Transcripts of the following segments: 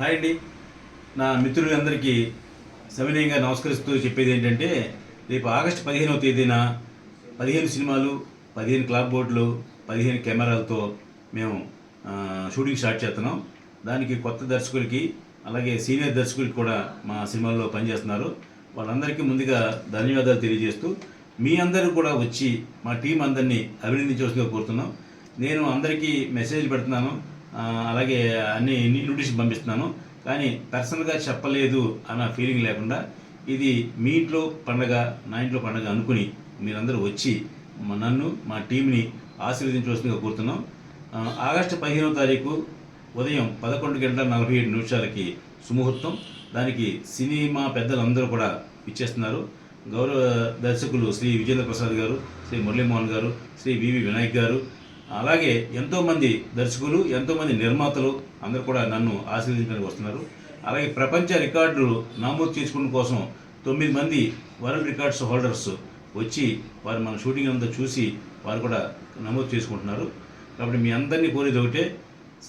Hi అండి. నా మిత్రులందరికీ సవినయంగా నమస్కరిస్తూ చెప్పేది ఏంటంటే రేపు ఆగస్టు పదిహేనవ తేదీన పదిహేను సినిమాలు పదిహేను క్లాబ్ బోర్డులు పదిహేను కెమెరాలతో మేము షూటింగ్ స్టార్ట్ చేస్తున్నాం. దానికి కొత్త దర్శకులకి అలాగే సీనియర్ దర్శకులకి కూడా మా సినిమాల్లో పనిచేస్తున్నారు. వాళ్ళందరికీ ముందుగా ధన్యవాదాలు తెలియజేస్తూ మీ అందరూ కూడా వచ్చి మా టీం అందరినీ అభినందించవలసిందిగా కోరుతున్నాం. నేను అందరికీ మెసేజ్ పెడుతున్నాను. అలాగే అన్ని ఇన్విటేషన్ పంపిస్తున్నాను. కానీ పర్సనల్గా చెప్పలేదు అన్న ఫీలింగ్ లేకుండా ఇది మీ ఇంట్లో పండగ నా ఇంట్లో పండగ అనుకుని మీరందరూ వచ్చి నన్ను మా టీంని ఆశీర్వదించవలసిందిగా కోరుతున్నాం. ఆగస్టు పదిహేనవ తారీఖు ఉదయం పదకొండు గంటల నలభై ఏడు నిమిషాలకి సుముహూర్తం. దానికి సినిమా పెద్దలందరూ కూడా ఇచ్చేస్తున్నారు గౌరవ దర్శకులు శ్రీ విజేంద్ర ప్రసాద్ గారు శ్రీ మురళీమోహన్ గారు శ్రీ వివి వినాయక్ గారు అలాగే ఎంతోమంది దర్శకులు ఎంతోమంది నిర్మాతలు అందరూ కూడా నన్ను ఆశీర్వదించడానికి వస్తున్నారు. అలాగే ప్రపంచ రికార్డులు నమోదు చేసుకోవడం కోసం తొమ్మిది మంది వరల్డ్ రికార్డ్స్ హోల్డర్స్ వచ్చి వారు మన షూటింగ్ అంతా చూసి వారు కూడా నమోదు చేసుకుంటున్నారు. కాబట్టి మీ అందరినీ కోరేది ఒకటే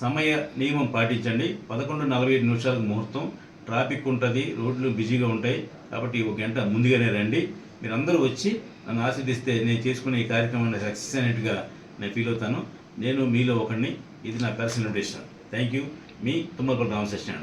సమయ నియమం పాటించండి. పదకొండు నలభై ఐదు నిమిషాలకు ముహూర్తం. ట్రాఫిక్ ఉంటుంది రోడ్లు బిజీగా ఉంటాయి. కాబట్టి ఒక గంట ముందుగానే రండి. మీరందరూ వచ్చి నన్ను ఆశీర్దిస్తే నేను చేసుకునే ఈ కార్యక్రమాన్ని సక్సెస్ అయినట్టుగా నేను ఫీల్ అవుతాను. నేను మీలో ఒకడిని. ఇది నా పర్సనల్ ఇన్విటేషన్ థ్యాంక్ యూ మీ తుమ్మలపల్లి రామకృష్ణ